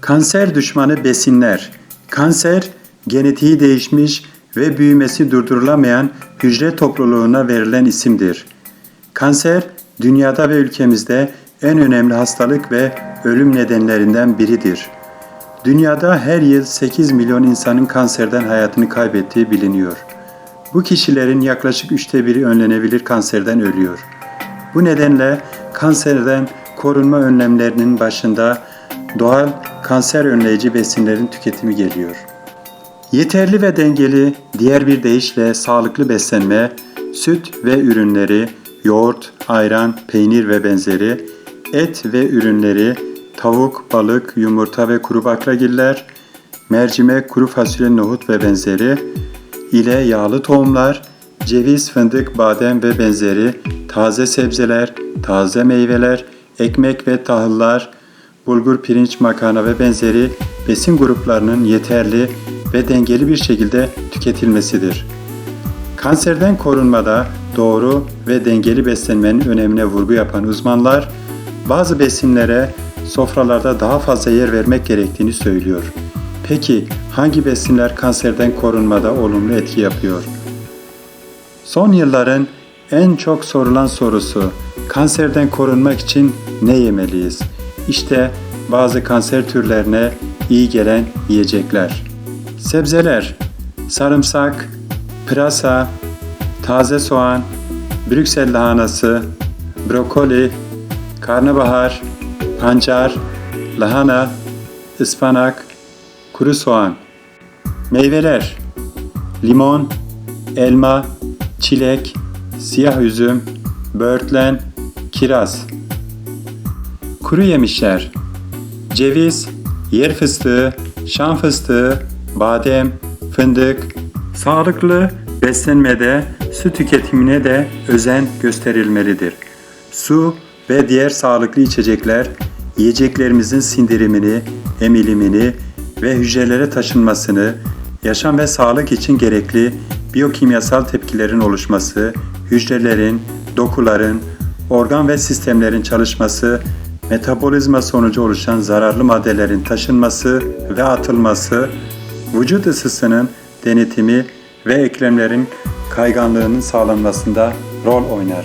Kanser düşmanı besinler. Kanser, genetiği değişmiş ve büyümesi durdurulamayan hücre topluluğuna verilen isimdir. Kanser, dünyada ve ülkemizde en önemli hastalık ve ölüm nedenlerinden biridir. Dünyada her yıl 8 milyon insanın kanserden hayatını kaybettiği biliniyor. Bu kişilerin yaklaşık üçte biri önlenebilir kanserden ölüyor. Bu nedenle kanserden korunma önlemlerinin başında doğal kanser önleyici besinlerin tüketimi geliyor. Yeterli ve dengeli, diğer bir deyişle sağlıklı beslenme, süt ve ürünleri, yoğurt, ayran, peynir ve benzeri, et ve ürünleri, tavuk, balık, yumurta ve kuru baklagiller, mercimek, kuru fasulye, nohut ve benzeri ile yağlı tohumlar, ceviz, fındık, badem ve benzeri, taze sebzeler, taze meyveler, ekmek ve tahıllar, bulgur, pirinç, makarna ve benzeri besin gruplarının yeterli ve dengeli bir şekilde tüketilmesidir. Kanserden korunmada doğru ve dengeli beslenmenin önemine vurgu yapan uzmanlar, bazı besinlere sofralarda daha fazla yer vermek gerektiğini söylüyor. Peki hangi besinler kanserden korunmada olumlu etki yapıyor? Son yılların en çok sorulan sorusu kanserden korunmak için ne yemeliyiz? İşte bazı kanser türlerine iyi gelen yiyecekler. Sebzeler, sarımsak, pırasa, taze soğan, Brüksel lahanası, brokoli, karnabahar, pancar, lahana, ıspanak, kuru soğan. Meyveler, limon, elma, çilek, siyah üzüm, böğürtlen, kiraz. Kuru yemişler, ceviz, yer fıstığı, şam fıstığı, badem, fındık. Sağlıklı beslenmede su tüketimine de özen gösterilmelidir. Su ve diğer sağlıklı içecekler yiyeceklerimizin sindirimini, emilimini ve hücrelere taşınmasını, yaşam ve sağlık için gerekli biyokimyasal tepkilerin oluşması, hücrelerin, dokuların, organ ve sistemlerin çalışması, metabolizma sonucu oluşan zararlı maddelerin taşınması ve atılması, vücut ısısının denetimi ve eklemlerin kayganlığının sağlanmasında rol oynar.